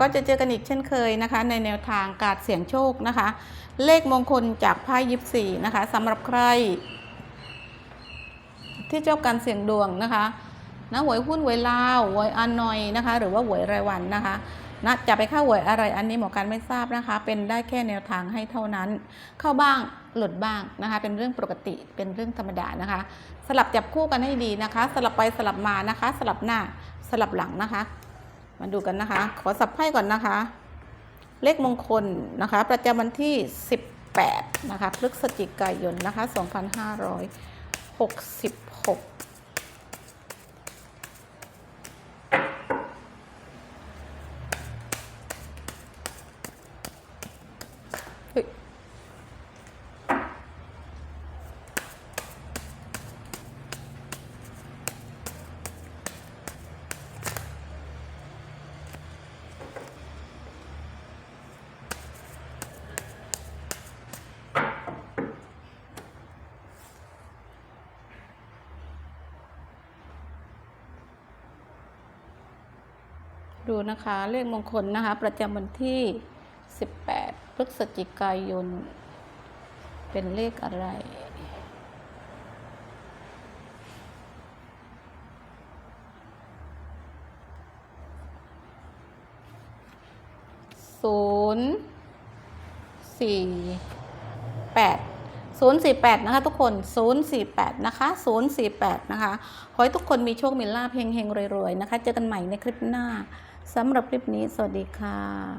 ก็จะเจอกันอีกเช่นเคยนะคะ ในแนวทางการเสี่ยงโชคนะคะ เลขมงคลจากไพ่ยิปซีนะคะสำหรับใคร ที่ชอบการเสี่ยงดวงนะคะนะหวยหุ้นหวยลาวหวยอานอยนะคะ หรือว่าหวยรายวันนะคะนะจะไปเข้าหวยอะไรอันนี้หมอการไม่ทราบนะคะ เป็นได้แค่แนวทางให้เท่านั้น เข้าบ้างหลุดบ้างนะคะ เป็นเรื่องปกติเป็นเรื่องธรรมดานะคะ สลับจับคู่กันให้ดีนะคะ สลับไปสลับมานะคะ สลับหน้าสลับหลังนะคะ มาดูกันนะคะ ขอสับไพ่ก่อนนะคะ เลขมงคลนะคะ ประจำวันที่ 18 นะคะพฤศจิกายนนะคะ 2566 ดูนะคะเลขมงคลนะคะ ประจำวันที่ 18 พฤศจิกายน เป็นเลขอะไร ศูนย์สี่แปด ศูนย์สี่แปดนะคะทุกคนศูนย์สี่แปดนะคะศูนย์สี่แปดนะคะ ขอให้ทุกคนมีโชค มีลาภเฮงๆรวยๆ นะคะ เจอกันใหม่ในคลิปหน้าสำหรับคลิปนี้ สวัสดีค่ะ